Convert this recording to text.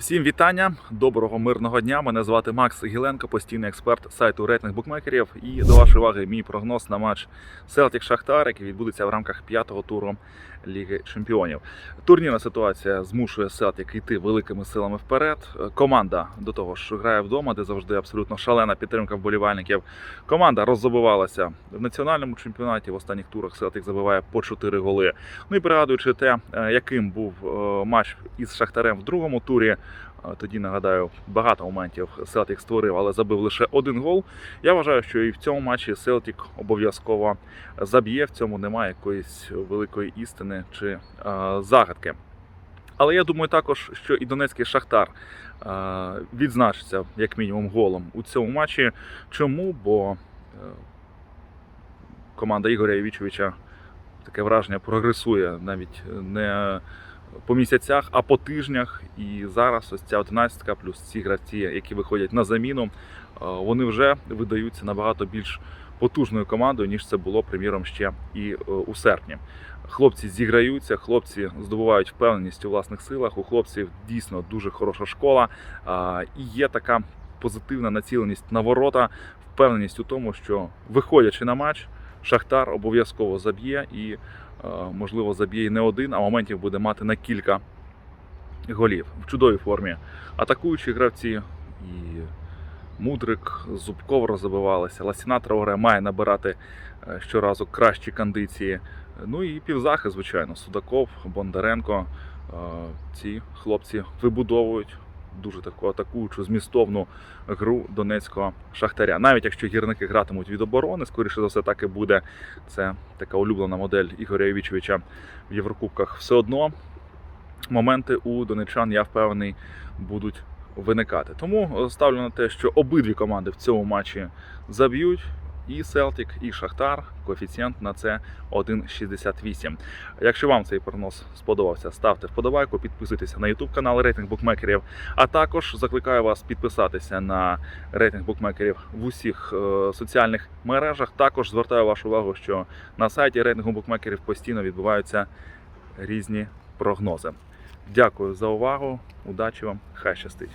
Всім вітання, доброго мирного дня. Мене звати Макс Гіленко, постійний експерт сайту рейтинг букмекерів. І до вашої уваги мій прогноз на матч Селтік Шахтар, який відбудеться в рамках п'ятого туру Ліги Чемпіонів. Турнірна ситуація змушує Селтик йти великими силами вперед. Команда до того ж грає вдома, де завжди абсолютно шалена підтримка вболівальників. Команда роззабивалася в національному чемпіонаті. В останніх турах Селтик забиває по 4 голи. Ну і пригадуючи те, е, яким був е, матч із Шахтарем в другому турі. Тоді нагадаю, багато моментів Селтік створив, але забив лише один гол. Я вважаю, що і в цьому матчі Селтік обов'язково заб'є. В цьому немає якоїсь великої істини чи е, загадки. Але я думаю також, що і Донецький Шахтар е, відзначиться як мінімум голом у цьому матчі. Чому? Бо е, команда Ігоря Євічовича таке враження прогресує навіть не по місяцях, а по тижнях. І зараз ось ця 11 плюс ці гравці, які виходять на заміну, е, вони вже видаються набагато більш потужною командою, ніж це було, приміром, ще і е, у серпні. Хлопці зіграються, хлопці здобувають впевненість у власних силах. У хлопців дійсно дуже хороша школа. І є така позитивна націленість на ворота, впевненість у тому, що виходячи на матч, Шахтар обов'язково заб'є і, е, можливо, заб'є і не один, а моментів буде мати на кілька голів в чудовій формі. Атакуючі гравці і Мудрик, Зубков розбивалися. Ласіна Трауре має набирати е, щоразу кращі кондиції. Ну і півзахист, звичайно, Судаков, Бондаренко. Е, Ці хлопці вибудовують дуже таку атакуючу змістовну гру донецького шахтаря. Навіть якщо гірники гратимуть від оборони, скоріше за все, так і буде. Це така улюблена модель Ігоря Євічовича в Єврокубках. Все одно моменти у донечан, я впевнений, будуть виникати. Тому е, ставлю на те, що обидві команди в цьому матчі заб'ють. І Селтік, і Шахтар. Коефіцієнт на це 1,68. Якщо вам цей прогноз сподобався, ставте вподобайку, підписуйтеся на YouTube канал Рейтинг Букмекерів. А також закликаю вас підписатися на рейтинг букмекерів в усіх е, соціальних мережах. Також звертаю вашу увагу, що на сайті рейтингу букмекерів постійно відбуваються різні прогнози. Дякую за увагу. Удачі вам! Хай щастить!